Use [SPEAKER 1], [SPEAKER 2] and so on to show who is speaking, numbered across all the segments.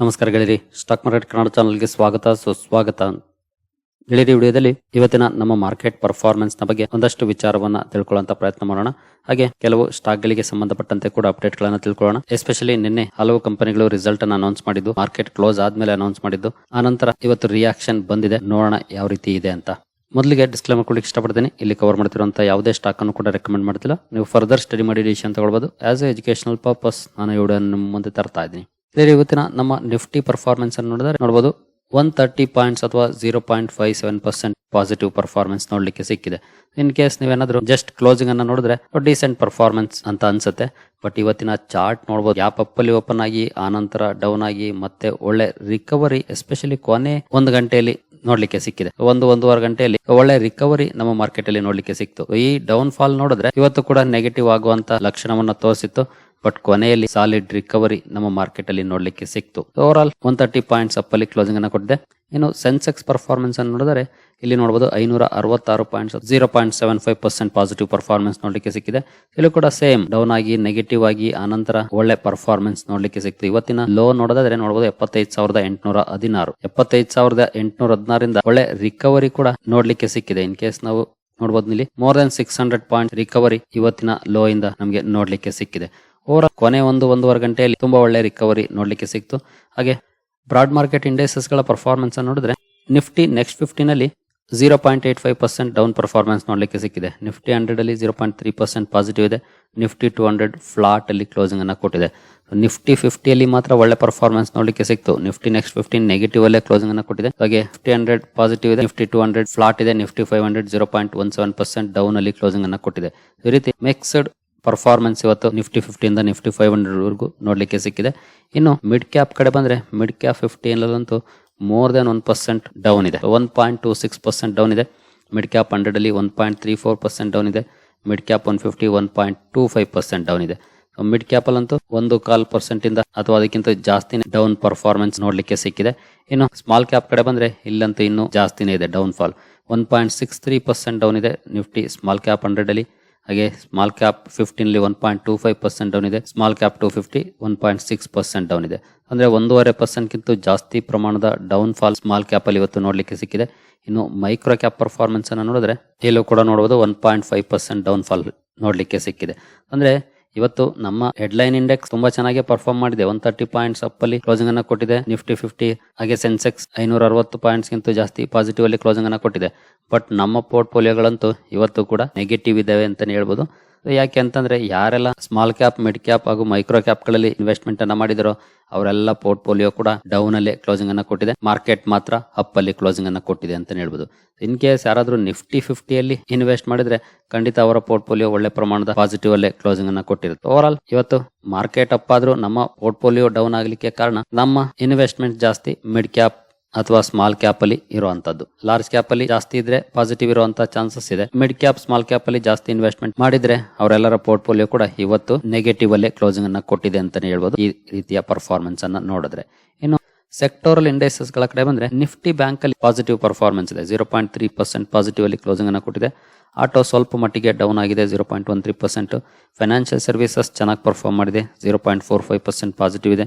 [SPEAKER 1] ನಮಸ್ಕಾರ ಗೆಳೆಯರಿ stock market Kannada ಚಾನಲ್ಗೆ ಸ್ವಾಗತ, ಸುಸ್ವಾಗತ. ಗೆಳೆಯರಿ ವಿಡಿಯೋದಲ್ಲಿ ಇವತ್ತಿನ ನಮ್ಮ ಮಾರ್ಕೆಟ್ ಪರ್ಫಾರ್ಮೆನ್ಸ್ನ ಬಗ್ಗೆ ಒಂದಷ್ಟು ವಿಚಾರವನ್ನ ತಿಳ್ಕೊಳ್ಳುವಂತ ಪ್ರಯತ್ನ ಮಾಡೋಣ. ಹಾಗೆ ಕೆಲವು ಸ್ಟಾಕ್ ಗಳಿಗೆ ಸಂಬಂಧಪಟ್ಟಂತೆ ಕೂಡ ಅಪ್ಡೇಟ್ ಗಳನ್ನ ತಿಳ್ಕೊಳ್ಳೋಣ. ಎಸ್ಪೆಷಲಿ ನಿನ್ನೆ ಹಲವು ಕಂಪನಿಗಳು ರಿಸಲ್ಟ್ ಅನ್ನು ಅನೌನ್ಸ್ ಮಾಡಿದ್ದು ಮಾರ್ಕೆಟ್ ಕ್ಲೋಸ್ ಆದ್ಮೇಲೆ ಅನೌನ್ಸ್ ಮಾಡಿದ್ದು. ಆನಂತರ ಇವತ್ತು ರಿಯಾಕ್ಷನ್ ಬಂದಿದೆ. ನೋಡೋಣ ಯಾವ ರೀತಿ ಇದೆ ಅಂತ. ಮೊದಲಿಗೆ ಡಿಸ್ಕ್ಲೇಮರ್ ಕೊಡ್ಲಿಕ್ಕೆ ಇಷ್ಟಪಡ್ತೀನಿ. ಇಲ್ಲಿ ಕವರ್ ಮಾಡ್ತಿರುವಂಥ ಯಾವುದೇ ಸ್ಟಾಕ್ ಅನ್ನು ಕೂಡ ರೆಕಮೆಂಡ್ ಮಾಡ್ತಿಲ್ಲ. ನೀವು ಫರ್ದರ್ ಸ್ಟಡಿ ಮಾಡಿ ಡಿಸಿಷನ್ ತಗೊಳ್ಬೋದು. ಆಸ್ ಎ ಎಜುಕೇಶನಲ್ ಪರ್ಪಸ್ ನಾನು ನಿಮ್ಮ ಮುಂದೆ ತರ್ತಾ ಇದ್ದೀನಿ. ಬೇರೆ ಇವತ್ತಿನ ನಮ್ಮ ನಿಫ್ಟಿ ಪರ್ಫಾರ್ಮೆನ್ಸ್ ಅನ್ನು ನೋಡಿದ್ರೆ ನೋಡಬಹುದು ಒನ್ ತರ್ಟಿ ಪಾಯಿಂಟ್ಸ್ ಅಥವಾ zero point five seven percent positive performance ನೋಡ್ಲಿಕ್ಕೆ ಸಿಕ್ಕಿದೆ. ಇನ್ ಕೇಸ್ ನೀವೇನಾದ್ರೂ ಜಸ್ಟ್ ಕ್ಲೋಸಿಂಗ್ ಅನ್ನ ನೋಡಿದ್ರೆ ಡಿಸೆಂಟ್ ಪರ್ಫಾರ್ಮೆನ್ಸ್ ಅಂತ ಅನ್ಸುತ್ತೆ. ಬಟ್ ಇವತ್ತಿನ ಚಾರ್ಟ್ ನೋಡಬಹುದು ಯಾವ ಅಪ್ ಅಲ್ಲಿ ಓಪನ್ ಆಗಿ ಆನಂತರ ಡೌನ್ ಆಗಿ, ಮತ್ತೆ ಒಳ್ಳೆ ರಿಕವರಿ ಎಸ್ಪೆಷಲಿ ಕೊನೆ ಒಂದು ಗಂಟೆಯಲ್ಲಿ ನೋಡ್ಲಿಕ್ಕೆ ಸಿಕ್ಕಿದೆ. ಒಂದು ಒಂದೂವರೆ ಗಂಟೆಯಲ್ಲಿ ಒಳ್ಳೆ ರಿಕವರಿ ನಮ್ಮ ಮಾರ್ಕೆಟ್ ಅಲ್ಲಿ ನೋಡ್ಲಿಕ್ಕೆ ಸಿಕ್ತು. ಈ ಡೌನ್ ಫಾಲ್ ನೋಡಿದ್ರೆ ಇವತ್ತು ಕೂಡ ನೆಗೆಟಿವ್ ಆಗುವಂತ ಲಕ್ಷಣವನ್ನ ತೋರಿಸಿತ್ತು. ಬಟ್ ಕೊನೆಯಲ್ಲಿ ಸಾಲಿಡ್ ರಿಕವರಿ ನಮ್ಮ ಮಾರ್ಕೆಟ್ ಅಲ್ಲಿ ನೋಡ್ಲಿಕ್ಕೆ ಸಿಕ್ತು. Overall one thirty points up ಅಲ್ಲಿ ಕ್ಲೋಸಿಂಗ್ ಅನ್ನ ಕೊಟ್ಟಿದೆ. ಇನ್ನು ಸೆನ್ಸೆಕ್ಸ್ ಪರ್ಫಾರ್ಮೆನ್ಸ್ ಅನ್ನು ನೋಡಿದರೆ ಇಲ್ಲಿ ನೋಡಬಹುದು ಐನೂರ ಅರವತ್ತಾರು points zero point seven five percent positive performance ನೋಡ್ಲಿಕ್ಕೆ ಸಿಕ್ಕಿದೆ. ಇಲ್ಲೂ ಕೂಡ ಸೇಮ್ ಡೌನ್ ಆಗಿ ನೆಗೆಟಿವ್ ಆಗಿ, ಆನಂತರ ಒಳ್ಳೆ ಪರ್ಫಾರ್ಮೆನ್ಸ್ ನೋಡ್ಲಿಕ್ಕೆ ಸಿಕ್ತು. ಇವತ್ತಿನ ಲೋ ನೋಡೋದಾದ್ರೆ ನೋಡಬಹುದು ಎಪ್ಪತ್ತೈದು ಸಾವಿರದ ಎಂಟುನೂರ ಹದಿನಾರು. ಎಪ್ಪತ್ತೈದು ಸಾವಿರದ ಎಂಟುನೂರ ಹದಿನಾರಿಂದ ಒಳ್ಳೆ ರಿಕವರಿ ಕೂಡ ನೋಡ್ಲಿಕ್ಕೆ ಸಿಕ್ಕಿದೆ. ಇನ್ ಕೇಸ್ ನಾವು ನೋಡಬಹುದು ಇಲ್ಲಿ more than six hundred point recovery ಇವತ್ತಿನ ಲೋ ಇಂದ ನಮಗೆ ನೋಡ್ಲಿಕ್ಕೆ ಸಿಕ್ಕಿದೆ. ಓವರ್ ಕೊನೆ ಒಂದು ಒಂದೂವರೆ ಗಂಟೆಯಲ್ಲಿ ತುಂಬಾ ಒಳ್ಳೆ ರಿಕವರಿ ನೋಡಲಿಕ್ಕೆ ಸಿಕ್ತು. ಹಾಗೆ ಬ್ರಾಡ್ ಮಾರ್ಕೆಟ್ ಇಂಡೆಕ್ಸಸ್ಗಳ ಗಳ ಅನ್ನು ನೋಡಿದ್ರೆ Nifty next ಫಿಫ್ಟಿನಲ್ಲಿ zero point eight five percent down performance ನೋಡಲಿಕ್ಕೆ ಸಿಕ್ಕಿದೆ. ನಿಫ್ಟಿ ಹಂಡ್ರೆಡ್ ಅಲ್ಲಿ zero point three percent positive ಇದೆ. ನಿಫ್ಟಿ ಟು ಹಂಡ್ರೆಡ್ ಫ್ಲಾಟ್ ಅಲ್ಲಿ ಕ್ಲೋಸಿಂಗ್ ಅನ್ನು ಕೊಟ್ಟಿದೆ. ನಿಫ್ಟಿ ಫಿಫ್ಟಿಯಲ್ಲಿ ಮಾತ್ರ ಒಳ್ಳೆ ಪರ್ಫಾರ್ಮೆನ್ಸ್ ನೋಡಲಿಕ್ಕೆ ಸಿಕ್ತು. ನಿಫ್ಟಿ ನೆಕ್ಸ್ಟ್ ಫಿಫ್ಟೀನ್ ನೆಗೆಟಿವ್ ಅಲ್ಲೇ ಕ್ಲೋಸಿಂಗ್ ಅನ್ನು ಕೊಟ್ಟಿದೆ. ಹಾಗೆ ಫಿಫ್ಟಿ ಹಂಡ್ರೆಡ್ ಪಾಸಿಟಿವ್ ಇದೆ. ನಿಫ್ಟಿ ಟು ಹಂಡ್ರೆಡ್ ಫ್ಲಾಟ್ ಇದೆ. Nifty five hundred zero point one seven percent down ಅಲ್ಲಿ ಕ್ಲೋಸಿಂಗ್ ಅನ್ನು ಕೊಟ್ಟಿದೆ. ಈ ರೀತಿ ಮಿಕ್ಸ್ಡ್ ಪರ್ಫಾರ್ಮೆನ್ಸ್ ಇವತ್ತು ನಿಫ್ಟಿ ಫಿಫ್ಟಿಯಿಂದ ನಿಫ್ಟಿ ಫೈವ್ ಹಂಡ್ರೆಡ್ವರೆಗೂ ನೋಡಲಿಕ್ಕೆ ಸಿಕ್ಕಿದೆ. ಇನ್ನು ಮಿಡ್ ಕ್ಯಾಪ್ ಕಡೆ ಬಂದರೆ mid cap ಫಿಫ್ಟಿಯಲ್ಲಂತೂ more than one percent down ಇದೆ. One point two six percent down ಇದೆ. Mid cap ಹಂಡ್ರೆಡಲ್ಲಿ one point three four percent down ಇದೆ. Mid cap one fifty one point two five percent down ಇದೆ. Mid ಕ್ಯಾಪಲ್ಲಂತೂ ಒಂದು ಕಾಲ್ ಪರ್ಸೆಂಟಿಂದ ಅಥವಾ ಅದಕ್ಕಿಂತ ಜಾಸ್ತಿ ಡೌನ್ ಪರ್ಫಾರ್ಮೆನ್ಸ್ ನೋಡಲಿಕ್ಕೆ ಸಿಕ್ಕಿದೆ. ಇನ್ನು ಸ್ಮಾಲ್ ಕ್ಯಾಪ್ ಕಡೆ ಬಂದರೆ ಇಲ್ಲಂತೂ ಇನ್ನೂ ಜಾಸ್ತಿನೇ ಇದೆ down fall one point six three percent down ಇದೆ ನಿಫ್ಟಿ ಸ್ಮಾಲ್ ಕ್ಯಾಪ್ ಹಂಡ್ರೆಡ್ ಅಲ್ಲಿ. ಹಾಗೆ ಸ್ಮಾಲ್ ಕ್ಯಾಪ್ ಫಿಫ್ಟೀನ್ ಅಲ್ಲಿ one point two five percent down ಇದೆ small cap two fifty one point six percent down ಇದೆ. ಅಂದರೆ ಒಂದೂವರೆ ಪರ್ಸೆಂಟ್ ಗಿಂತ ಜಾಸ್ತಿ ಪ್ರಮಾಣದ ಡೌನ್ ಫಾಲ್ ಸ್ಮಾಲ್ ಕ್ಯಾಪ್ ಅಲ್ಲಿ ಇವತ್ತು ನೋಡಲಿಕ್ಕೆ ಸಿಕ್ಕಿದೆ. ಇನ್ನು ಮೈಕ್ರೋ ಕ್ಯಾಪ್ ಪರ್ಫಾರ್ಮೆನ್ಸ್ ಅನ್ನು ನೋಡಿದ್ರೆ, ಇಲ್ಲೂ ಕೂಡ ನೋಡಬಹುದು one point five percent down fall ನೋಡಲಿಕ್ಕೆ ಸಿಕ್ಕಿದೆ. ಅಂದ್ರೆ ಇವತ್ತು ನಮ್ಮ ಹೆಡ್ಲೈನ್ ಇಂಡೆಕ್ಸ್ ತುಂಬಾ ಚೆನ್ನಾಗಿ ಪರ್ಫಾರ್ಮ್ ಮಾಡಿದೆ. ಒನ್ ತರ್ಟಿ ಪಾಯಿಂಟ್ಸ್ ಅಪ್ ಅಲ್ಲಿ ಕ್ಲೋಸಿಂಗ್ ಅನ್ನ ಕೊಟ್ಟಿದೆ. ನಿಫ್ಟಿ ಫಿಫ್ಟಿ ಹಾಗೆ ಸೆನ್ಸೆಕ್ಸ್ ಐನೂರ ಅರವತ್ತು ಪಾಯಿಂಟ್ಸ್ ಗಿಂತ ಜಾಸ್ತಿ ಪಾಸಿಟಿವ್ ಅಲ್ಲಿ ಕ್ಲೋಸಿಂಗ್ ಅನ್ನ ಕೊಟ್ಟಿದೆ. ಬಟ್ ನಮ್ಮ ಪೋರ್ಟ್ಫೋಲಿಯೋಗಳಂತೂ ಇವತ್ತು ಕೂಡ ನೆಗೆಟಿವ್ ಇದಾವೆ ಅಂತಾನೆ ಹೇಳ್ಬೋದು. ಯಾಕೆ ಅಂತಂದ್ರೆ ಯಾರೆಲ್ಲ ಸ್ಮಾಲ್ ಕ್ಯಾಪ್ ಮಿಡ್ ಕ್ಯಾಪ್ ಹಾಗೂ ಮೈಕ್ರೋ ಕ್ಯಾಪ್ಗಳಲ್ಲಿ ಇನ್ವೆಸ್ಟ್ಮೆಂಟ್ ಅನ್ನ ಮಾಡಿದರೋ ಅವರೆಲ್ಲ ಪೋರ್ಟ್ಫೋಲಿಯೋ ಕೂಡ ಡೌನ್ ಅಲ್ಲಿ ಕ್ಲೋಸಿಂಗ್ ಅನ್ನ ಕೊಟ್ಟಿದೆ. ಮಾರ್ಕೆಟ್ ಮಾತ್ರ ಅಪ್ ಅಲ್ಲಿ ಕ್ಲೋಸಿಂಗ್ ಅನ್ನ ಕೊಟ್ಟಿದೆ ಅಂತ ಹೇಳ್ಬೋದು. ಇನ್ ಕೇಸ್ ಯಾರಾದ್ರೂ ನಿಫ್ಟಿ ಫಿಫ್ಟಿಯಲ್ಲಿ ಇನ್ವೆಸ್ಟ್ ಮಾಡಿದ್ರೆ ಖಂಡಿತ ಅವರ ಪೋರ್ಟ್ಫೋಲಿಯೋ ಒಳ್ಳೆ ಪ್ರಮಾಣದ ಪಾಸಿಟಿವ್ ಅಲ್ಲೇ ಕ್ಲೋಸಿಂಗ್ ಅನ್ನ ಕೊಟ್ಟಿರುತ್ತೆ. ಓವರ್ ಆಲ್ ಇವತ್ತು ಮಾರ್ಕೆಟ್ ಅಪ್ ಆದ್ರೂ ನಮ್ಮ ಪೋರ್ಟ್ಫೋಲಿಯೋ ಡೌನ್ ಆಗ್ಲಿಕ್ಕೆ ಕಾರಣ ನಮ್ಮ ಇನ್ವೆಸ್ಟ್ಮೆಂಟ್ ಜಾಸ್ತಿ ಮಿಡ್ ಕ್ಯಾಪ್ ಅಥವಾ ಸ್ಮಾಲ್ ಕ್ಯಾಪ್ ಅಲ್ಲಿ ಇರುವಂತದ್ದು. ಲಾರ್ಜ್ ಕ್ಯಾಪ್ ಅಲ್ಲಿ ಜಾಸ್ತಿ ಇದ್ರೆ ಪಾಸಿಟಿವ್ ಇರುವಂತ ಚಾನ್ಸಸ್ ಇದೆ. ಮಿಡ್ ಕ್ಯಾಪ್ ಸ್ಮಾಲ್ ಕ್ಯಾಪ್ ಅಲ್ಲಿ ಜಾಸ್ತಿ ಇನ್ವೆಸ್ಟ್ಮೆಂಟ್ ಮಾಡಿದ್ರೆ ಅವರೆಲ್ಲರ ಪೋರ್ಟ್ಫೋಲಿಯೋ ಕೂಡ ಇವತ್ತು ನೆಗೆಟಿವ್ ಅಲ್ಲೇ ಕ್ಲೋಸಿಂಗ್ ಅನ್ನ ಕೊಟ್ಟಿದೆ ಅಂತಾನೆ ಹೇಳ್ಬೋದು. ಈ ರೀತಿಯ ಪರ್ಫಾರ್ಮೆನ್ಸ್ ಅನ್ನ ನೋಡಿದ್ರೆ. ಇನ್ನು ಸೆಕ್ಟೋರಲ್ ಇಂಡೆಕ್ಸಸ್ಗಳ ಕಡೆ ಬಂದ್ರೆ ನಿಫ್ಟಿ ಬ್ಯಾಂಕ್ ಅಲ್ಲಿ ಪಾಸಿಟಿವ್ ಪರ್ಫಾರ್ಮೆನ್ಸ್ ಇದೆ. Zero point three percent positive ಅಲ್ಲಿ ಕ್ಲೋಸಿಂಗ್ ಅನ್ನ ಕೊಟ್ಟಿದೆ. ಆಟೋ ಸ್ವಲ್ಪ ಮಟ್ಟಿಗೆ ಡೌನ್ ಆಗಿದೆ. Zero point one three percent financial services ಚೆನ್ನಾಗಿ ಪರ್ಫಾರ್ಮ್ ಮಾಡಿದೆ. Zero point four five percent positive ಇದೆ.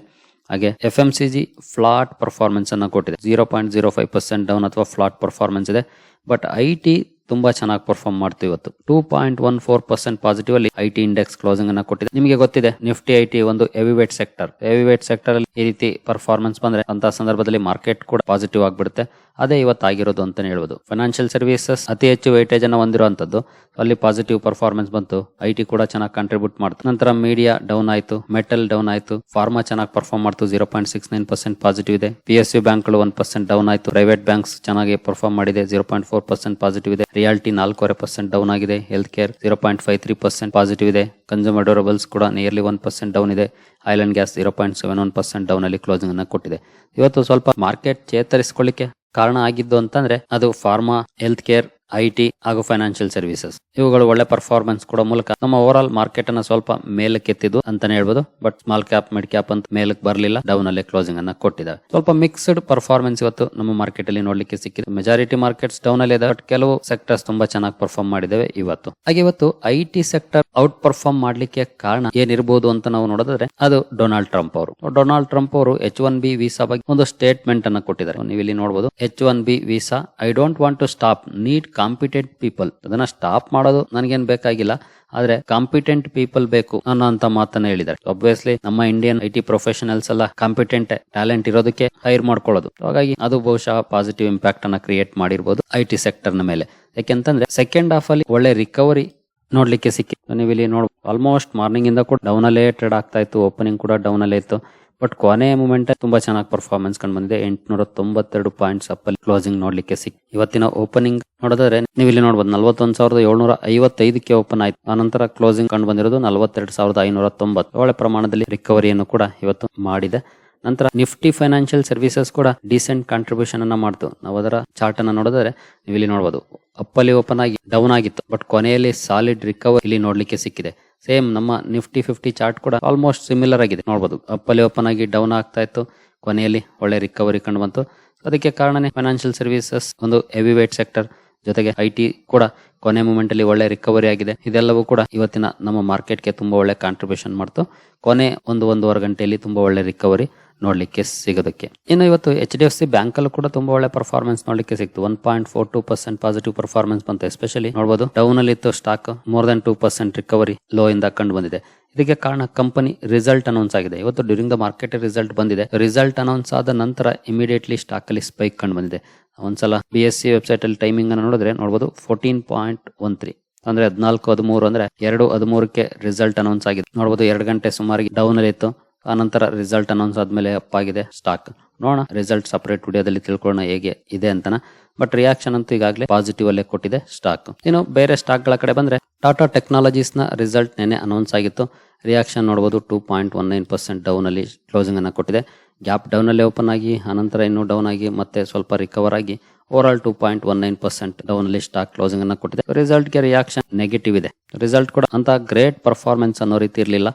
[SPEAKER 1] ಹಾಗೆ F M C G flat performance ಅನ್ನ ಕೊಟ್ಟಿದೆ. Zero point zero five percent down ಅಥವಾ ಫ್ಲಾಟ್ ಪರ್ಫಾರ್ಮೆನ್ಸ್ ಇದೆ. ಬಟ್ ಐ ಟಿ ತುಂಬಾ ಚೆನ್ನಾಗಿ ಪರ್ಫಾರ್ಮ್ ಮಾಡ್ತು ಇವತ್ತು. Two point one four percent positive ಅಲ್ಲಿ ಐ ಟಿ ಇಂಡೆಕ್ಸ್ ಕ್ಲೋಸಿಂಗ್ ಅನ್ನ ಕೊಟ್ಟಿದೆ. ನಿಮಗೆ ಗೊತ್ತಿದೆ ನಿಫ್ಟಿ ಐ ಟಿ ಒಂದು heavyweight sector heavy weight sector ಅಲ್ಲಿ ಈ ರೀತಿ ಪರ್ಫಾರ್ಮೆನ್ಸ್ ಬಂದ್ರೆ ಅಂತ ಸಂದರ್ಭದಲ್ಲಿ ಮಾರ್ಕೆಟ್ ಕೂಡ ಪಾಸಿಟಿವ್ ಆಗಿಬಿಡುತ್ತೆ. ಅದೇ ಇವತ್ತು ಆಗಿರೋದು ಅಂತಾನೆ ಹೇಳ್ಬೋದು. ಫೈನಾನ್ಷಿಯಲ್ ಸರ್ವಿಸಸ್ ಅತಿ ಹೆಚ್ಚು ವೈಟೇಜ್ ಅನ್ನ ಹೊಂದಿರುವಂತದ್ದು ಅಲ್ಲಿ ಪಾಸಿಟಿವ್ ಪರ್ಫಾರ್ಮೆನ್ಸ್ ಬಂತು. ಐ ಕೂಡ ಚೆನ್ನಾಗಿ ಕಾಂಟ್ರಿಬ್ಯೂಟ್ ಮಾಡ್ತು. ನಂತರ ಮೀಡಿಯಾ ಡೌನ್ ಆಯ್ತು. ಮೆಟಲ್ ಡೌನ್ ಆಯ್ತು. ಫಾರ್ಮಾ ಚೆನ್ನಾಗಿ ಪರ್ಫಾರ್ಮ್ ಮಾಡ್ತು. Zero point six nine percent positive ಇದೆ. ಪಿ ಎಸ್ ಯು ಬ್ಯಾಂಕ್ಗಳು ಒನ್ ಪರ್ಸೆಂಟ್ ಡೌನ್ ಆಯ್ತು. ಪ್ರೈವೇಟ್ ಬ್ಯಾಂಕ್ಸ್ ಚೆನ್ನಾಗಿ ಪರ್ಫಾರ್ಮ್ ಮಾಡಿದೆ. Zero point four percent positive ಇದೆ. ರಿಯಾಲಿಟಿ ನಾಲ್ಕೂವರೆ ಪರ್ಸೆಂಟ್ ಡೌನ್ ಆಗಿದೆ. Health care zero point five three percent positive ಇದೆ. Consumer durables ಕೂಡ ನಿಯರ್ಲಿ ಒನ್ ಪರ್ಸೆಂಟ್ ಡೌನ್ ಇದೆ. And gas zero point seven one percent down ಅಲ್ಲಿ closing ಅನ್ನು ಕೊಟ್ಟಿದೆ. ಇವತ್ತು ಸ್ವಲ್ಪ ಮಾರ್ಕೆಟ್ ಚೇತರಿಸಿಕೊಳ್ಳಿಕ್ಕೆ ಕಾರಣ ಆಗಿದ್ದು ಅಂತಂದ್ರೆ ಅದು pharma health care I T ಹಾಗೂ ಫೈನಾನ್ಷಿಯಲ್ ಸರ್ವಿಸಸ್ ಇವುಗಳು ಒಳ್ಳೆ ಪರ್ಫಾರ್ಮೆನ್ಸ್ ಕೊಡೋ ಮೂಲಕ ನಮ್ಮ ಓವರ್ ಆಲ್ ಮಾರ್ಕೆಟ್ ಅನ್ನ ಸ್ವಲ್ಪ ಮೇಲಕ್ಕೆ ಎತ್ತಿದ್ದು ಅಂತಾನೆ ಹೇಳ್ಬೋದು. But small cap mid cap ಅಂತ ಮೇಲಕ್ಕೆ ಬರಲಿಲ್ಲ. ಡೌನ್ ಅಲ್ಲಿ ಕ್ಲೋಸಿಂಗ್ ಅನ್ನ ಕೊಟ್ಟಿದ್ದಾರೆ. ಸ್ವಲ್ಪ ಮಿಕ್ಸ್ಡ್ ಪರ್ಫಾರ್ಮೆನ್ಸ್ ಇವತ್ತು ನಮ್ಮ ಮಾರ್ಕೆಟ್ ಅಲ್ಲಿ ನೋಡ್ಲಿಕ್ಕೆ ಸಿಕ್ಕಿದೆ. ಮೆಜಾರಿಟಿ ಮಾರ್ಕೆಟ್ಸ್ ಡೌನ್ ಅಲ್ಲಿ ಇದೆ. ಬಟ್ ಕೆಲವು ಸೆಕ್ಟರ್ಸ್ ತುಂಬಾ ಚೆನ್ನಾಗಿ ಪರ್ಫಾರ್ಮ್ ಮಾಡಿದ್ದೇವೆ ಇವತ್ತು. ಹಾಗೆ ಇವತ್ತು ಐ ಸೆಕ್ಟರ್ ಔಟ್ ಪರ್ಫಾರ್ಮ್ ಮಾಡ್ಲಿಕ್ಕೆ ಕಾರಣ ಏನಿರಬಹುದು ಅಂತ ನಾವು ನೋಡಿದ್ರೆ ಅದು ಡೊನಾಲ್ಡ್ ಟ್ರಂಪ್ ಅವರು. ಡೊನಾಲ್ಡ್ ಟ್ರಂಪ್ ಅವರು ಎಚ್ ಒನ್ ಬಿ ವೀಸಾ ಬಗ್ಗೆ ಒಂದು ಸ್ಟೇಟ್ಮೆಂಟ್ ಅನ್ನ ಕೊಟ್ಟಿದ್ದಾರೆ. ನೀವು ಇಲ್ಲಿ ನೋಡಬಹುದು H one B visa I don't want to stop need competent people ಅದನ್ನ ಸ್ಟಾಪ್ ಮಾಡೋದು ನನಗೇನ್ ಬೇಕಾಗಿಲ್ಲ. ಆದ್ರೆ ಕಾಂಪಿಟೆಂಟ್ ಪೀಪಲ್ ಬೇಕು ಅನ್ನೋ ಅಂತ ಮಾತನ್ನ ಹೇಳಿದ್ದಾರೆ. ಒಬ್ವಿಯಸ್ಲಿ ನಮ್ಮ ಇಂಡಿಯನ್ ಐ ಟಿ ಪ್ರೊಫೆಷನಲ್ಸ್ ಎಲ್ಲ ಕಾಂಪಿಟೆಂಟ್ ಟ್ಯಾಲೆಂಟ್ ಇರೋದಕ್ಕೆ ಹೈರ್ ಮಾಡ್ಕೊಳ್ಳೋದು. ಹಾಗಾಗಿ ಅದು ಬಹುಶಃ ಪಾಸಿಟಿವ್ ಇಂಪ್ಯಾಕ್ಟ್ ಅನ್ನ ಕ್ರಿಯೇಟ್ ಮಾಡಿರ್ಬೋದು ಐ ಟಿ ಸೆಕ್ಟರ್ನ ಮೇಲೆ. ಯಾಕೆಂತಂದ್ರೆ ಸೆಕೆಂಡ್ ಹಾಫ್ ಅಲ್ಲಿ ಒಳ್ಳೆ ರಿಕವರಿ ನೋಡ್ಲಿಕ್ಕೆ ಸಿಕ್ಕಿ. ನೀವು ಇಲ್ಲಿ ನೋಡ್ ಆಲ್ಮೋಸ್ಟ್ ಮಾರ್ನಿಂಗ್ ಇಂದ ಕೂಡ ಡೌನ್ ಅಲ್ಲೇ ಟ್ರೇಡ್ ಆಗ್ತಾ ಇತ್ತು ಓಪನಿಂಗ್ ಕೂಡ ಡೌನ್ ಅಲ್ಲೇ ಇತ್ತು. ಬಟ್ ಕೊನೆಯ ಮೂಮೆಂಟ್ ತುಂಬಾ ಚೆನ್ನಾಗಿ ಪರ್ಫಾರ್ಮೆನ್ಸ್ ಕಂಡು ಬಂದಿದೆ. ಎಂಟುನೂರ ತೊಂಬತ್ತೆರಡು ಪಾಯಿಂಟ್ಸ್ ಅಪ್ಪಲ್ಲಿ ಕ್ಲೋಸಿಂಗ್ ನೋಡ್ಲಿಕ್ಕೆ ಸಿಕ್ ಇವತ್ತಿನ ಓಪನಿಂಗ್ ನೋಡಿದ್ರೆ ನೀವು ಇಲ್ಲಿ ನೋಡಬಹುದು ನಲವತ್ತೊಂದು ಸಾವಿರದ ಏಳ್ನೂರ ಐವತ್ತೈದಕ್ಕೆ ಓಪನ್ ಆಯ್ತು ಆನಂತರ ಕ್ಲೋಸಿಂಗ್ ಕಂಡು ಬಂದಿರೋದು ನಲವತ್ತೆರಡು ಸಾವಿರದ ಐನೂರ ತೊಂಬತ್ತು ಒಳ್ಳೆ ಪ್ರಮಾಣದಲ್ಲಿ ರಿಕವರಿಯನ್ನು ಕೂಡ ಇವತ್ತು ಮಾಡಿದೆ. ನಂತರ ನಿಫ್ಟಿ ಫೈನಾನ್ಷಿಯಲ್ ಸರ್ವಿಸಸ್ ಕೂಡ ಡಿಸೆಂಟ್ ಕಾಂಟ್ರಿಬ್ಯೂಷನ್ ಅನ್ನ ಮಾಡ್ತು. ನಾವು ಅದರ ಚಾರ್ಟ್ ಅನ್ನ ನೋಡಿದ್ರೆ ನೀವು ಇಲ್ಲಿ ನೋಡಬಹುದು ಅಪ್ಪಲ್ಲಿ ಓಪನ್ ಆಗಿ ಡೌನ್ ಆಗಿತ್ತು ಬಟ್ ಕೊನೆಯಲ್ಲಿ ಸಾಲಿಡ್ ರಿಕವರಿ ಇಲ್ಲಿ ನೋಡ್ಲಿಕ್ಕೆ ಸಿಕ್ಕಿದೆ. ಸೇಮ್ ನಮ್ಮ ನಿಫ್ಟಿ ಫಿಫ್ಟಿ ಚಾರ್ಟ್ ಕೂಡ ಆಲ್ಮೋಸ್ಟ್ ಸಿಮಿಲರ್ ಆಗಿದೆ. ನೋಡಬಹುದು ಅಪ್ಪಲ್ಲಿ ಓಪನ್ ಆಗಿ ಡೌನ್ ಆಗ್ತಾ ಇತ್ತು. ಕೊನೆಯಲ್ಲಿ ಒಳ್ಳೆ ರಿಕವರಿ ಕಂಡು ಬಂತು. ಅದಕ್ಕೆ ಕಾರಣನೇ ಫೈನಾನ್ಷಿಯಲ್ ಸರ್ವಿಸಸ್ ಒಂದು ಹೆವಿ ವೇಟ್ ಸೆಕ್ಟರ್ ಜೊತೆಗೆ ಐ ಟಿ ಕೂಡ ಕೊನೆ ಮೂಮೆಂಟ್ ಅಲ್ಲಿ ಒಳ್ಳೆ ರಿಕವರಿ ಆಗಿದೆ. ಇದೆಲ್ಲವೂ ಕೂಡ ಇವತ್ತಿನ ನಮ್ಮ ಮಾರ್ಕೆಟ್ಗೆ ತುಂಬಾ ಒಳ್ಳೆ ಕಾಂಟ್ರಿಬ್ಯೂಷನ್ ಮಾಡ್ತು. ಕೊನೆ ಒಂದು ಒಂದೂವರೆ ಗಂಟೆಯಲ್ಲಿ ತುಂಬಾ ಒಳ್ಳೆ ರಿಕವರಿ ನೋಡ್ಲಿಕ್ಕೆ ಸಿಗೋದಕ್ಕೆ. ಇನ್ನು ಇವತ್ತು H D F C bank ಅಲ್ಲೂ ಕೂಡ ತುಂಬಾ ಒಳ್ಳೆ ಪರ್ಫಾರ್ಮೆನ್ಸ್ ನೋಡಲಿಕ್ಕೆ ಸಿಕ್ತು. One point four two percent positive performance ಬಂತು ಎಸ್ಪೆಷಲಿ ನೋಡಬಹುದು ಡೌನ್ ಅಲ್ಲಿ ಇತ್ತು stock more than two percent recovery low ಇಂದ ಕಂಡು ಬಂದಿದೆ. ಇದಕ್ಕೆ ಕಾರಣ ಕಂಪನಿ ರಿಸಲ್ಟ್ ಅನೌನ್ಸ್ ಆಗಿದೆ. ಇವತ್ತು ಡ್ಯೂರಿಂಗ್ ದ ಮಾರ್ಕೆಟ್ ರಿಸಲ್ಟ್ ಬಂದಿದೆ. ರಿಸಲ್ಟ್ ಅನೌನ್ಸ್ ಆದ ನಂತರ ಇಮಿಡಿಯೇಟ್ಲಿ ಸ್ಟಾಕ್ ಅಲ್ಲಿ ಸ್ಪೈಕ್ ಕಂಡು ಬಂದಿದೆ. ಒಂದ್ಸಲ ಬಿ ಎಸ್ ಸಿ ವೆಬ್ಸೈಟ್ ಅಲ್ಲಿ ಟೈಮಿಂಗ್ ಅನ್ನು ನೋಡಿದ್ರೆ ನೋಡಬಹುದು ಫೋರ್ಟೀನ್ ಪಾಯಿಂಟ್ ಒನ್ ತ್ರೀ ಅಂದ್ರೆ ಹದಿನಾಲ್ಕು, ಹದಿಮೂರು, ಅಂದ್ರೆ ಎರಡು, ಹದಿಮೂರಕ್ಕೆ ರಿಸಲ್ಟ್ ಅನೌನ್ಸ್ ಆಗಿದೆ. ನೋಡಬಹುದು ಎರಡು ಗಂಟೆ ಸುಮಾರಿಗೆ ಡೌನ್ ಅಲ್ಲಿ ಇತ್ತು. ಆನಂತರ ರಿಸಲ್ಟ್ ಅನೌನ್ಸ್ ಆದ್ಮೇಲೆ ಅಪ್ ಆಗಿದೆ ಸ್ಟಾಕ್ ನೋಡೋಣ ರಿಸಲ್ಟ್ ಸಪರೇಟ್ ವಿಡಿಯೋದಲ್ಲಿ ತಿಳ್ಕೊಳ್ಳೋಣ ಹೇಗೆ ಇದೆ ಅಂತನ. ಬಟ್ ರಿಯಾಕ್ಷನ್ ಅಂತೂ ಈಗಾಗಲೇ ಪಾಸಿಟಿವ್ ಅಲ್ಲೇ ಕೊಟ್ಟಿದೆ ಸ್ಟಾಕ್ ಇನ್ನು ಬೇರೆ ಸ್ಟಾಕ್ಗಳ ಕಡೆ ಬಂದ್ರೆ ಟಾಟಾ ಟೆಕ್ನಾಲಜೀಸ್ನ ರಿಸಲ್ಟ್ ನೆನೆ ಅನೌನ್ಸ್ ಆಗಿತ್ತು. ರಿಯಾಕ್ಷನ್ ನೋಡಬಹುದು two point one nine percent down ಅಲ್ಲಿ ಕ್ಲೋಸಿಂಗ್ ಅನ್ನ ಕೊಟ್ಟಿದೆ. ಗ್ಯಾಪ್ ಡೌನ್ ಅಲ್ಲಿ ಓಪನ್ ಆಗಿ ಆನಂತರ ಇನ್ನೂ ಡೌನ್ ಆಗಿ, ಮತ್ತೆ ಸ್ವಲ್ಪ ರಿಕವರ್ ಆಗಿ overall two point one nine percent down ಅಲ್ಲಿ ಸ್ಟಾಕ್ ಕ್ಲೋಸಿಂಗ್ ಅನ್ನು ಕೊಟ್ಟಿದೆ. ರಿಸಲ್ಟ್ಗೆ ರಿಯಾಕ್ಷನ್ ನೆಗೆಟಿವ್ ಇದೆ. ರಿಸಲ್ಟ್ ಕೂಡ ಅಂತ ಗ್ರೇಟ್ ಪರ್ಫಾರ್ಮೆನ್ಸ್ ಅನ್ನೋ ರೀತಿ ಇರಲಿಲ್ಲ.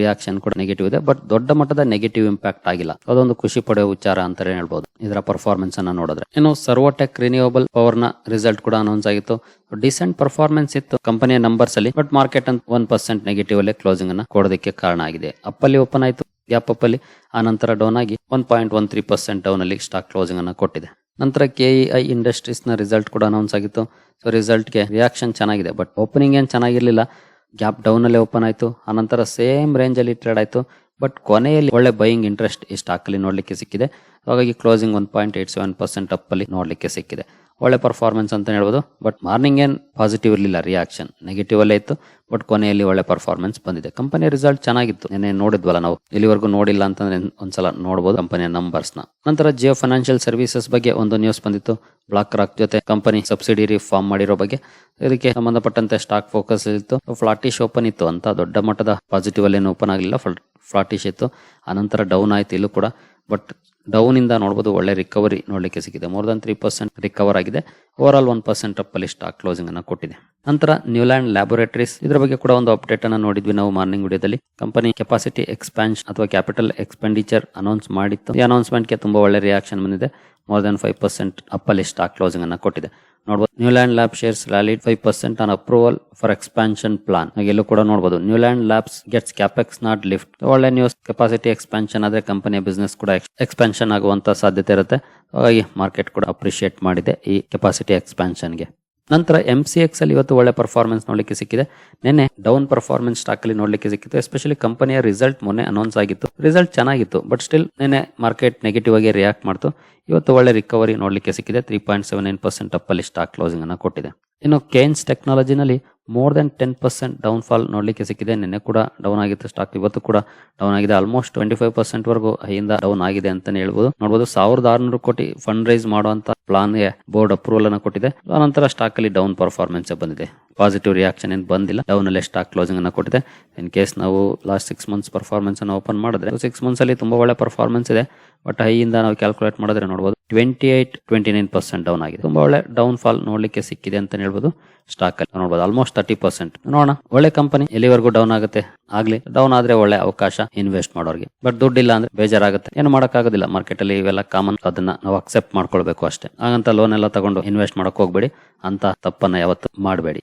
[SPEAKER 1] ರಿಯಾಕ್ಷನ್ ಕೂಡ ನೆಗೆಟಿವ್ ಇದೆ. ಬಟ್ ದೊಡ್ಡ ಮಟ್ಟದ ನೆಗೆಟಿವ್ ಇಂಪ್ಯಾಕ್ಟ್ ಆಗಿಲ್ಲ. ಅದೊಂದು ಖುಷಿ ಪಡೆಯುವ ವಿಚಾರ ಅಂತಾನೆ ಹೇಳ್ಬಹುದು ಇದರ ಪರ್ಫಾರ್ಮೆನ್ಸ್ ಅನ್ನ ನೋಡಿದ್ರೆ. ಇನ್ನು ಸರ್ವೋಟೆಕ್ ರಿನ್ಯೂವಬಲ್ ಪವರ್ನ ರಿಸಲ್ಟ್ ಕೂಡ ಅನೌನ್ಸ್ ಆಗಿತ್ತು. ಡಿಸೆಂಟ್ ಪರ್ಫಾರ್ಮೆನ್ಸ್ ಇತ್ತು ಕಂಪನಿಯ ನಂಬರ್ಸ್ ಅಲ್ಲಿ. ಬಟ್ ಮಾರ್ಕೆಟ್ ಅಂತ ಒನ್ ಪರ್ಸೆಂಟ್ ನೆಗೆಟಿವ್ ಅಲ್ಲಿ ಕ್ಲೋಸಿಂಗ್ ಅನ್ನ ಕೊಡೋದಕ್ಕೆ ಕಾರಣ ಆಗಿದೆ. ಅಪ್ಪಲ್ಲಿ ಓಪನ್ ಆಯಿತು. ಗ್ಯಾಪ್ ಅಪ್ ಅಲ್ಲಿ. ಆ ಡೌನ್ ಆಗಿ one point one three percent down ಅಲ್ಲಿ ಸ್ಟಾಕ್ ಕ್ಲೋಸಿಂಗ್ ಅನ್ನ ಕೊಟ್ಟಿದೆ. ನಂತರ ಕೆಇಐ ಇಂಡಸ್ಟ್ರೀಸ್ನ ರಿಸಲ್ಟ್ ಕೂಡ ಅನೌನ್ಸ್ ಆಗಿತ್ತು. ಸೊ ರಿಸಲ್ಟ್ಗೆ ರಿಯಾಕ್ಷನ್ ಚೆನ್ನಾಗಿದೆ. ಬಟ್ ಓಪನಿಂಗ್ ಏನ್ ಚೆನ್ನಾಗಿರ್ಲಿಲ್ಲ. ಗ್ಯಾಪ್ ಡೌನಲ್ಲೇ ಓಪನ್ ಆಯಿತು. ಆನಂತರ ಸೇಮ್ ರೇಂಜ್ ಅಲ್ಲಿ ಟ್ರೇಡ್ ಆಯಿತು. ಬಟ್ ಕೊನೆಯಲ್ಲಿ ಒಳ್ಳೆ ಬೈಯಿಂಗ್ ಇಂಟ್ರೆಸ್ಟ್ ಈ ಸ್ಟಾಕ್ ಅಲ್ಲಿ ನೋಡ್ಲಿಕ್ಕೆ ಸಿಕ್ಕಿದೆ. ಹಾಗಾಗಿ closing one point eight seven percent up ಅಲ್ಲಿ ನೋಡ್ಲಿಕ್ಕೆ ಸಿಕ್ಕಿದೆ. ಒಳ್ಳೆ ಪರ್ಫಾರ್ಮೆನ್ಸ್ ಅಂತ ಹೇಳ್ಬೋದು. ಬಟ್ ಮಾರ್ನಿಂಗ್ ಏನು ಪಾಸಿಟಿವ್ ಇರಲಿಲ್ಲ ರಿಯಾಕ್ಷನ್ ನೆಗೆಟಿವ್ ಅಲ್ಲೇ ಇತ್ತು. ಬಟ್ ಕೊನೆಯಲ್ಲಿ ಒಳ್ಳೆ ಪರ್ಫಾರ್ಮೆನ್ಸ್ ಬಂದಿದೆ. ಕಂಪನಿ ರಿಸಲ್ಟ್ ಚೆನ್ನಾಗಿತ್ತು. ನೆನೆ ನೋಡಿದ್ವಲ್ಲ ನಾವು. ಇಲ್ಲಿವರೆಗೂ ನೋಡಿಲ್ಲ ಅಂತಂದ್ರೆ ಒಂದ್ಸಲ ನೋಡಬಹುದು ಕಂಪನಿಯ ನಂಬರ್ಸ್ನ ನಂತರ ಜಿಯೋ ಫೈನಾನ್ಷಿಯಲ್ ಸರ್ವಿಸಸ್ ಬಗ್ಗೆ ಒಂದು ನ್ಯೂಸ್ ಬಂದಿತ್ತು. ಬ್ಲಾಕ್ ರಾಕ್ ಜೊತೆ ಕಂಪನಿ ಸಬ್ಸಿಡಿ ಫಾರ್ಮ್ ಮಾಡಿರೋ ಬಗ್ಗೆ. ಇದಕ್ಕೆ ಸಂಬಂಧಪಟ್ಟಂತೆ ಸ್ಟಾಕ್ ಫೋಕಸ್ ಇತ್ತು. ಫ್ಲಾಟಿಶ್ ಓಪನ್ ಇತ್ತು ಅಂತ. ದೊಡ್ಡ ಮಟ್ಟದ ಪಾಸಿಟಿವ್ ಅಲ್ಲಿ ಓಪನ್ ಆಗಲಿಲ್ಲ. ಫ್ಲಾಟಿಶ್ ಇತ್ತು. ಆನಂತರ ಡೌನ್ ಆಯ್ತು ಇಲ್ಲೂ ಕೂಡ. ಬಟ್ ಡೌನ್ ನೋಡ್ಬೋದು ಒಳ್ಳೆ ರಿಕವರಿ ನೋಡಲಿಕ್ಕೆ ಸಿಕ್ಕಿದೆ. More than three percent recover ಆಗಿದೆ. Over all one percent up ಅಲ್ಲಿ ಸ್ಟಾಕ್ ಕ್ಲೋಸಿಂಗ್ ಅನ್ನು ಕೊಟ್ಟಿದೆ. ನಂತರ ನ್ಯೂಲ್ಯಾಂಡ್ ಲ್ಯಾಬೋರೇಟರೀಸ್ ಇದರ ಬಗ್ಗೆ ಕೂಡ ಒಂದು ಅಪ್ಡೇಟ್ ಅನ್ನು ನೋಡಿದ್ವಿ ನಾವು ಮಾರ್ನಿಂಗ್ ವಿಡಿಯೋದಲ್ಲಿ. ಕಂಪನಿ ಕೆಪಾಸಿಟಿ ಎಕ್ಸ್ಪಾನ್ಷನ್ ಅಥವಾ ಕ್ಯಾಪಿಟಲ್ ಎಕ್ಸ್ಪೆಂಡಿಚರ್ ಅನೌನ್ಸ್ ಮಾಡಿತ್ತು. ಈ ಅನೌನ್ಸ್ಮೆಂಟ್ಗೆ ತುಂಬಾ ಒಳ್ಳೆ ರಿಯಾಕ್ಷನ್ ಬಂದಿದೆ. ಮೋರ್ ದನ್ ಫೈವ್ ಪರ್ಸೆಂಟ್ ಅಪ್ಪಲ್ಲಿ ಸ್ಟಾಕ್ ಕ್ಲೋಸಿಂಗ್ ಅನ್ನು ಕೊಟ್ಟಿದೆ. ನೋಡಬಹುದು Neuland lab shares rallied five percent on approval for expansion plan ಎಲ್ಲೂ ಕೂಡ ನೋಡಬಹುದು Neuland labs gets capex nod lift ಒಳ್ಳೆ ನ್ಯೂಸ್ ಕೆಪಾಸಿಟಿ ಎಕ್ಸ್ಪಾನ್ಷನ್ ಆದ್ರೆ ಕಂಪನಿಯ ಬಿಸ್ನೆಸ್ ಕೂಡ ಎಕ್ಸ್ಪಾನ್ಷನ್ ಆಗುವಂತ ಸಾಧ್ಯತೆ ಇರುತ್ತೆ. ಹಾಗಾಗಿ ಮಾರ್ಕೆಟ್ ಕೂಡ ಅಪ್ರಿಷಿಯೇಟ್ ಮಾಡಿದೆ ಈ ಕೆಪಾಸಿಟಿ ಎಕ್ಸ್ಪಾನ್ಷನ್ಗೆ ನಂತರ ಎಂ ಸಿ ಎಕ್ಸ್ ಅಲ್ಲಿ ಇವತ್ತು ಒಳ್ಳೆ ಪರ್ಫಾರ್ಮೆನ್ಸ್ ನೋಡಲಿಕ್ಕೆ ಸಿಕ್ಕಿದೆ. ನಿನ್ನೆ ಡೌನ್ ಪರ್ಫಾರ್ಮೆನ್ಸ್ ಸ್ಟಾಕ್ ಅಲ್ಲಿ ನೋಡ್ಲಿಕ್ಕೆ ಸಿಕ್ಕಿತ್ತು. ಎಸ್ಪೆಷಲಿ ಕಂಪನಿಯ ರಿಸಲ್ಟ್ ಮೊನ್ನೆ ಅನೌನ್ಸ್ ಆಗಿತ್ತು. ರಿಸಲ್ಟ್ ಚೆನ್ನಾಗಿತ್ತು ಬಟ್ ಸ್ಟಿಲ್ ನಿನ್ನೆ ಮಾರ್ಕೆಟ್ ನೆಗೆಟಿವ್ ಆಗಿ ರಿಯಾಕ್ಟ್ ಮಾಡ್ತು. ಇವತ್ತು ಒಳ್ಳೆ ರಿಕವರಿ ನೋಡ್ಲಿಕ್ಕೆ ಸಿಕ್ಕಿದೆ. Three point seven nine percent up ಅಲ್ಲಿ ಸ್ಟಾಕ್ ಕ್ಲೋಸಿಂಗ್ ಅನ್ನು ಕೊಟ್ಟಿದೆ. ಇನ್ನು Kaynes ಟೆಕ್ನಾಲಜಿನಲ್ಲಿ more than ten percent down fall ನೋಡಲಿಕ್ಕೆ ಸಿಕ್ಕಿದೆ. ನಿನ್ನೆ ಕೂಡ ಡೌನ್ ಆಗಿತ್ತು ಸ್ಟಾಕ್ ಇವತ್ತು ಕೂಡ ಡೌನ್ ಆಗಿದೆ. ಆಲ್ಮೋಸ್ಟ್ ಟ್ವೆಂಟಿ ಫೈವ್ ಪರ್ಸೆಂಟ್ ವರೆಗೂ ಹೈಯಿಂದ ಡೌನ್ ಆಗಿದೆ ಅಂತಾನೆ ಹೇಳ್ಬೋದು. ನೋಡಬಹುದು ಸಾವಿರದ ಆರುನೂರು ಕೋಟಿ ಫಂಡ್ ರೈಸ್ ಮಾಡುವಂತ ಪ್ಲಾನ್ಗೆ ಬೋರ್ಡ್ ಅಪ್ರೂವಲ್ ಅನ್ನು ಕೊಟ್ಟಿದೆ. ಆನಂತರ ಸ್ಟಾಕ್ ಅಲ್ಲಿ ಡೌನ್ ಪರ್ಫಾರ್ಮೆನ್ಸ್ ಬಂದಿದೆ. ಪಾಸಿಟಿವ್ ರಿಯಾಕ್ಷನ್ ಏನು ಬಂದಿಲ್ಲ. ಡೌನ್ ಅಲ್ಲೇ ಸ್ಟಾಕ್ ಕ್ಲೋಸಿಂಗ್ ಅನ್ನು ಕೊಟ್ಟಿದೆ. ಇನ್ ಕೇಸ್ ನಾವು ಲಾಸ್ಟ್ ಸಿಕ್ಸ್ ಮಂತ್ಸ್ ಪರ್ಫಾರ್ಮೆನ್ಸ್ ಅನ್ನು ಓಪನ್ ಮಾಡಿದ್ರೆ ಸಿಕ್ಸ್ ಮಂತ್ಸ್ ಅಲ್ಲಿ ತುಂಬಾ ಒಳ್ಳೆ ಪರ್ಫಾರ್ಮೆನ್ಸ್ ಇದೆ. ಬಟ್ ಹೈಯಿಂದ ನಾವು ಕ್ಯಾಲ್ಕುಲೇಟ್ ಮಾಡಿದ್ರೆ ನೋಡಬಹುದು twenty eight twenty nine percent down ಆಗಿದೆ. ತುಂಬಾ ಒಳ್ಳೆ ಡೌನ್ ಫಾಲ್ ನೋಡ್ಲಿಕ್ಕೆ ಸಿಕ್ಕಿದೆ ಅಂತ ಹೇಳ್ಬೋದು. ಸ್ಟಾಕ್ ಅಲ್ಲಿ ನೋಡಬಹುದು ಆಲ್ಮೋಸ್ಟ್ ತರ್ಟಿ ಪರ್ಸೆಂಟ್ ನೋಡೋಣ, ಒಳ್ಳೆ ಕಂಪನಿ ಎಲ್ಲಿವರೆಗೂ ಡೌನ್ ಆಗುತ್ತೆ? ಆಗ್ಲಿ ಡೌನ್ ಆದ್ರೆ ಒಳ್ಳೆ ಅವಕಾಶ ಇನ್ವೆಸ್ಟ್ ಮಾಡೋರಿಗೆ. ಬಟ್ ದುಡ್ಡಿಲ್ಲ ಅಂದ್ರೆ ಬೇಜಾರಾಗುತ್ತೆ. ಏನು ಮಾಡೋಕ್ಕಾಗೋದಿಲ್ಲ. ಮಾರ್ಕೆಟ್ ಅಲ್ಲಿ ಇವೆಲ್ಲ ಕಾಮನ್ ಅದನ್ನ ನಾವು ಅಕ್ಸೆಪ್ಟ್ ಮಾಡ್ಕೊಳ್ಬೇಕು ಅಷ್ಟೇ. ಹಾಗಂತ ಲೋನ್ ಎಲ್ಲ ತಗೊಂಡು ಇನ್ವೆಸ್ಟ್ ಮಾಡಕ್ ಹೋಗ್ಬೇಡಿ. ಅಂತ ತಪ್ಪನ್ನ ಯಾವತ್ತು ಮಾಡಬೇಡಿ.